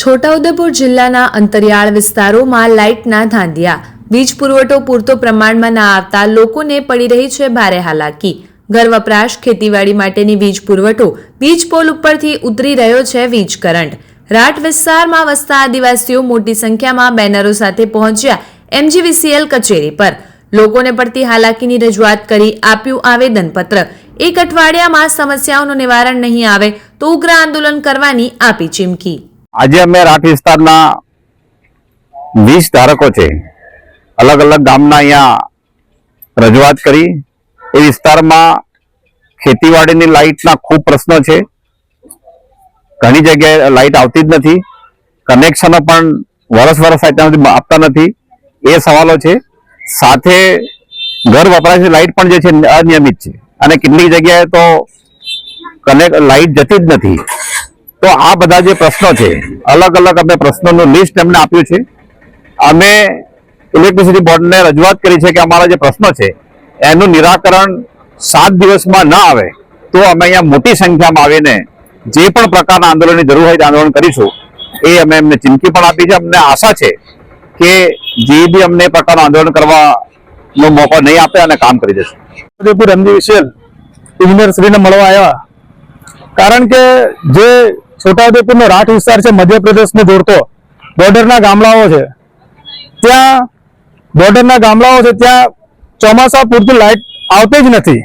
છોટાઉદેપુર જિલ્લાના અંતરિયાળ વિસ્તારોમાં લાઇટના ધાંધિયા. વીજ પુરવઠો પૂરતો પ્રમાણમાં ના આવતા લોકોને પડી રહી છે ભારે હાલાકી. ઘર વપરાશ, ખેતીવાડી માટેની વીજ પુરવઠો વીજ પોલ ઉપરથી ઉતરી રહ્યો છે વીજ કરંટ. રાટ વિસ્તારમાં વસતા આદિવાસીઓ મોટી સંખ્યામાં બેનરો સાથે પહોંચ્યા એમજીવીસીએલ કચેરી પર. લોકોને પડતી હાલાકીની રજૂઆત કરી આપ્યું આવેદનપત્ર. એક અઠવાડિયામાં સમસ્યાઓનું નિવારણ નહીં આવે તો ઉગ્ર આંદોલન કરવાની આપી ચીમકી. આજે અમે રાઠ વિસ્તારના વીસ ધારકો છે. અલગ અલગ ગામના અહીંયા રજૂઆત કરી. એ વિસ્તારમાં ખેતીવાડીની લાઇટના ખૂબ પ્રશ્નો છે. ઘણી જગ્યાએ લાઇટ આવતી જ નથી. કનેક્શનો પણ વરસ વરસ આપતા નથી. એ સવાલો છે. સાથે ઘર વપરાશની લાઇટ પણ જે છે અનિયમિત છે. અને કેટલીક જગ્યાએ તો કનેક્ટ લાઇટ જતી જ નથી. તો આ બધા જે પ્રશ્નો છે, અલગ અલગ અમે પ્રશ્નોનું લિસ્ટ એમને આપ્યું છે. અમે ઇલેક્ટ્રિસિટી બોર્ડને રજૂઆત કરી છે કે અમારા જે પ્રશ્નો છે, એનું નિરાકરણ સાત દિવસમાં ન આવે તો અમે અહીંયા મોટી સંખ્યામાં આવીને જે પણ પ્રકારના આંદોલનની જરૂર હોય તે આંદોલન કરીશું. એ અમે એમને ચીમકી પણ આપી છે. અમને આશા છે કે જે બી અમને પ્રકારનું આંદોલન કરવાનો મોકો નહીં આપે અને કામ કરી દેશે. ઉદયપુર એમજી વિશેલ ઇજનેર શ્રીને મળવા આવ્યા. કારણ કે જે છોટાઉદેપુરનો રાઠ વિસ્તાર છે, મધ્યપ્રદેશને જોડતો. બોર્ડરના ગામડાઓ છે. ત્યાં, બોર્ડરના ગામડાઓ છે, ત્યાં ચોમાસા પૂરતી લાઇટ આવતી જ નથી.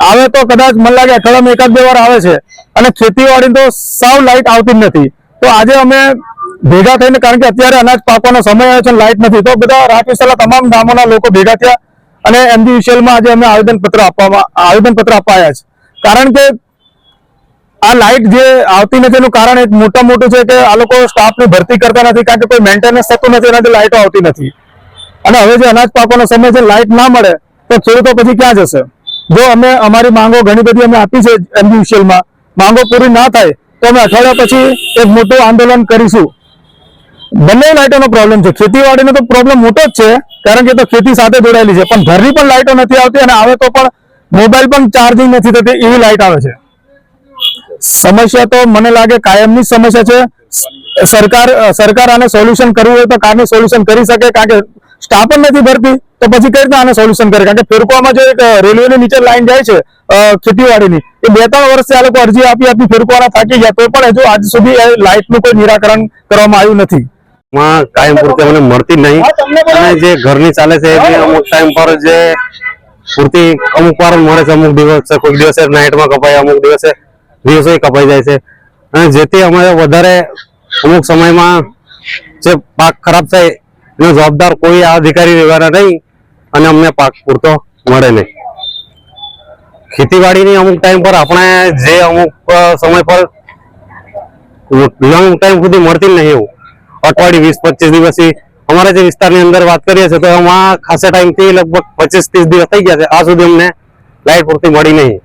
આવે તો કદાચ મને લાગે અઠવાડિયામાં એકાદ બે વાર આવે છે, અને ખેતીવાડી તો સાવ લાઇટ આવતી જ નથી. તો આજે અમે ભેગા થઈને, કારણ કે અત્યારે અનાજ પાકવાનો સમય આવ્યો છે લાઇટ નથી, તો બધા રાઠ વિસ્તારના તમામ ગામોના લોકો ભેગા થયા અને એમજી વિશેલમાં આજે અમે આવેદનપત્ર આપવામાં, આવેદનપત્ર અપાયા છે. કારણ કે આ લાઇટ જે આવતી નથી એનું કારણ એક મોટા મોટું છે કે આ લોકો સ્ટાફની ભરતી કરતા નથી કારણ કે કોઈ મેન્ટેનન્સ થતું નથી, એનાથી લાઇટો આવતી નથી. અને હવે જે અનાજ પાકવાનો સમય છે, લાઇટ ના મળે, તો ખેડૂતો પછી ક્યાં જશે? જો અમે અમારી માંગો ઘણી બધી અમે આપી છે એમજી માંગો પૂરી ના થાય, તો અમે અઠવાડિયા પછી એક મોટું આંદોલન કરીશું. બંને લાઇટોનો પ્રોબ્લેમ છે. ખેતીવાડીનો તો પ્રોબ્લેમ મોટો જ છે, કારણ કે તો ખેતી સાથે જોડાયેલી છે. પણ ઘરની પણ લાઇટો નથી આવતી અને આવે તો પણ મોબાઈલ પણ ચાર્જિંગ નથી થતી, એવી લાઇટ આવે છે. સમસ્યા તો મને લાગે કાયમની સમસ્યા છે. સરકાર સરકાર આને સોલ્યુશન કરવું હોય તો કારનું સોલ્યુશન કરી શકે કારણ કે સ્ટાફ જ નથી ભરતી તો પછી કઈ રીતે આને સોલ્યુશન કરે? કારણ કે ફેરકવામાં જે એક રેલવેની નીચે લાઈન જાય છે ખેતીવાડીની એ બે ત્રણ વર્ષથી આ લોકો અરજી આપી આપી ફેરકવાના થાકી ગયા તો પણ હજુ આજ સુધી લાઇટનું કોઈ નિરાકરણ કરવામાં આવ્યું નથી. માં કાયમ પૂરતી અમને મળતી નહીં. અને જે ઘરની ચાલે છે એ અમુક ટાઈમ પર જે પૂરતી અમુક વાર મળે છે અમુક દિવસ કોઈક દિવસે નાઇટમાં કપાય અમુક દિવસે દિવસે કપાઈ જાય છે. અને જેથી અમારે વધારે અમુક સમયમાં જે પાક ખરાબ થાય, એનો જવાબદાર કોઈ આ અધિકારી રહેવાના નહીં અને અમને પાક પૂરતો મળે નહીં. ખેતીવાડીની અમુક ટાઈમ પર આપણે જે અમુક સમય પર લોંગ ટાઈમ સુધી મળતી જ નહીં એવું. અઠવાડિયે વીસ, પચીસ દિવસથી. અમારા જે વિસ્તારની અંદર વાત કરીએ છીએ તો એમાં ખાસા ટાઈમથી લગભગ પચીસ, ત્રીસ દિવસ થઈ ગયા છે. આ સુધી અમને લાઇટ પૂરતી મળી નહીં.